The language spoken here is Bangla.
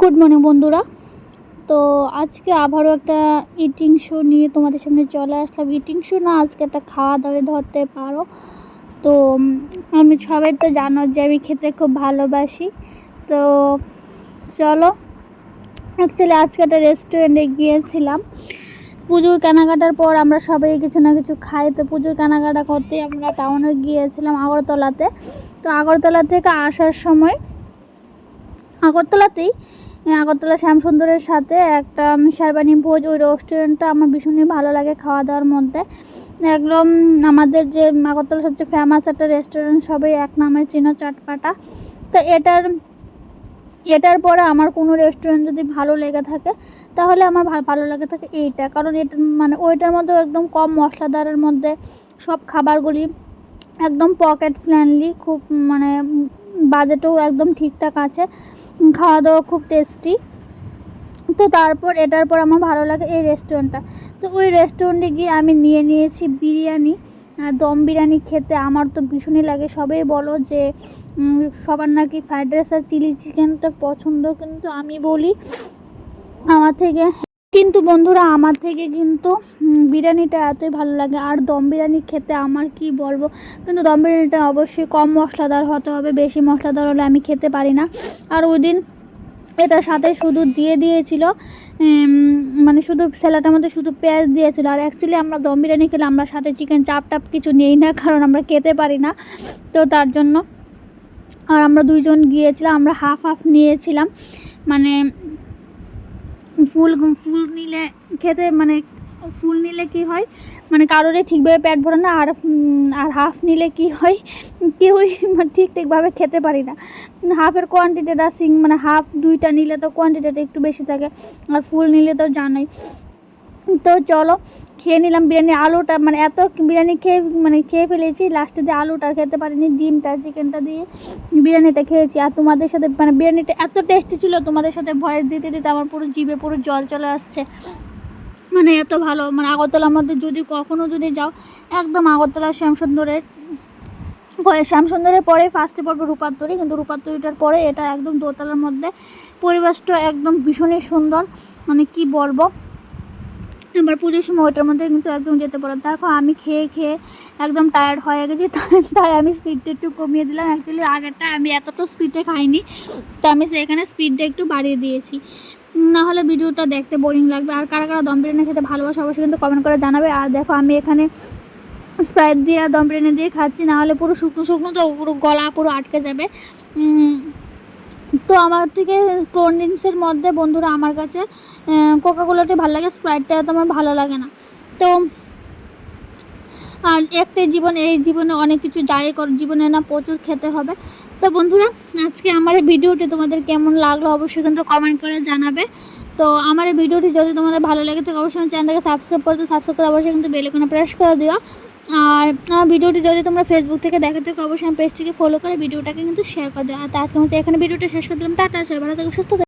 গুড মর্নিং বন্ধুরা। তো আজকে আবারও একটা ইটিং শো নিয়ে তোমাদের সামনে চলে আসলাম। ইটিং শো না, আজকে একটা খাওয়া দাওয়া ধরতে পারো। তো আমি সবাই তো জানো যে আমি খেতে খুব ভালোবাসি। তো চলো অ্যাকচুয়ালি আজকে একটা রেস্টুরেন্টে গিয়েছিলাম। পুজোর কেনাকাটার পর আমরা সবাই কিছু না কিছু খাই। তো পুজোর কেনাকাটা করতে আমরা টাউনে গিয়েছিলাম আগরতলাতে। তো আগরতলা থেকে আসার সময় আগরতলাতেই আগরতলা শ্যামসুন্দরের সাথে একটা শেরবানি ভোজ, ওই রেস্টুরেন্টটা আমার ভীষণই ভালো লাগে খাওয়া দাওয়ার মধ্যে। একদম আমাদের যে আগরতলা সবচেয়ে ফেমাস একটা রেস্টুরেন্ট সবাই এক নামে চিনো চটপাটা। তো এটার এটার পরে আমার কোনো রেস্টুরেন্ট যদি ভালো লেগে থাকে, তাহলে আমার ভালো লেগে থাকে এইটা। কারণ এটা মানে ওইটার মধ্যে একদম কম মশলাদারের মধ্যে সব খাবারগুলি একদম পকেট ফ্রেন্ডলি খুব মানে বাজেটও একদম ঠিকঠাক আছে। খাওয়া দাওয়া খুব টেস্টি তো তারপর, এটার পর আমার ভালো লাগে এই রেস্টুরেন্টটা তো ওই রেস্টুরেন্টে গিয়ে আমি নিয়ে নিয়েছি বিরিয়ানি। দম বিরিয়ানি খেতে আমার তো ভীষণই লাগে। সবাই বলো যে সবার নাকি ফ্রাইড রাইস আর চিলি চিকেনটা পছন্দ। কিন্তু আমি বলি, আমার থেকে কিন্তু বন্ধুরা, আমার থেকে কিন্তু বিরিয়ানিটা এতই ভালো লাগে। আর দম বিরিয়ানি খেতে আমার কি বলব? কিন্তু দম বিরিয়ানিটা অবশ্যই কম মশলাদার হতে হবে। বেশি মশলাদার হলে আমি খেতে পারি না। আর ওই দিন এটার সাথে শুধু দিয়ে দিয়েছিল মানে শুধু স্যালাডের মধ্যে শুধু পেঁয়াজ দিয়েছিল। আর অ্যাকচুয়ালি আমরা দম বিরিয়ানি খেলে আমরা সাথে চিকেন চাপ টাপ কিছু নেই না, কারণ আমরা খেতে পারি না। তো তার জন্য আর আমরা দুইজন গিয়েছিলাম, আমরা হাফ হাফ নিয়েছিলাম। মানে ফুল ফুল নিলে খেতে মানে ফুল নিলে কি হয়? মানে কারোরই ঠিকভাবে পেট ভরে না, আর আর হাফ নিলে কি হয়? কেউই মানে ঠিক ঠিকভাবে খেতে পারি না। হাফের কোয়ান্টিটিটা সিং মানে হাফ দুইটা নিলে তো কোয়ান্টিটিটা একটু বেশি থাকে, আর ফুল নিলে তো জানোই। তো চলো খেয়ে নিলাম বিরিয়ানি, আলুটা মানে এত বিরিয়ানি খেয়ে মানে খেয়ে ফেলেছি লাস্টে দিয়ে আলুটা খেতে পারিনি, ডিমটা চিকেনটা দিয়ে বিরিয়ানিটা খেয়েছি। আর তোমাদের সাথে মানে বিরিয়ানিটা এত টেস্টি ছিল, তোমাদের সাথে ভয়েস দিতে দিতে আমার পুরো জিভে পুরো জল চলে আসছে। মানে এত ভালো মানে আগরতলার মধ্যে যদি কখনো যদি যাও, একদম আগরতলা শ্যামসুন্দরের শ্যামসুন্দরের পরে ফার্স্টে পড়বে রূপান্তরী কিন্তু রূপান্তরীটার পরে এটা একদম দোতলার মধ্যে পরিবেশটা একদম ভীষণই সুন্দর। মানে কি বলব? এবার পুজোর সময় ওইটার মধ্যে কিন্তু একদম যেতে পারো দেখো, আমি খেয়ে খেয়ে একদম টায়ার্ড হয়ে গেছি তাই আমি স্পিডটা একটু কমিয়ে দিলাম। অ্যাকচুয়ালি আগেরটা আমি এতটা স্পিডে খাইনি, তো আমি সেখানে স্পিডটা একটু বাড়িয়ে দিয়েছি। না হলে ভিডিওটা দেখতে বোরিং লাগবে। আর কারা কারা দম বিরিয়ানি খেতে ভালোবাসে, অবশ্যই কিন্তু কমেন্ট করে জানাবে। আর দেখো, আমি এখানে স্প্রাইট দিয়ে আর দম বিরিয়ানি দিয়ে খাচ্ছি, না হলে পুরো শুকনো শুকনো তো পুরো গলা পুরো আটকে যাবে। তো আমার থেকে কোল্ড ড্রিঙ্কসের মধ্যে বন্ধুরা আমার কাছে কোকাকোলাটি ভালো লাগে, স্প্রাইটটা তো আমার ভালো লাগে না। তো, আর একটাই জীবন, এই জীবনে অনেক কিছু যাই কর জীবনে না প্রচুর খেতে হবে। তো বন্ধুরা, আজকে আমার ভিডিওটি তোমাদের কেমন লাগল অবশ্যই কিন্তু কমেন্ট করে জানাবে। তো আমার এই ভিডিওটি যদি তোমাদের ভালো লাগে তো অবশ্যই চ্যানেলটাকে সাবস্ক্রাইব করে দিও। সাবস্ক্রাইব করে অবশ্যই কিন্তু বেলেকনে প্রেস করে দিও। আর ভিডিওটি যদি তোমরা ফেসবুক থেকে দেখে থাকো, অবশ্যই পেজটিকে ফলো করে ভিডিওটাকে কিন্তু শেয়ার করে দিও। আর আজকে হচ্ছে এখানে ভিডিওটা শেষ করে দিলাম। টাটা, সবাই ভালো থেকে, সুস্থ।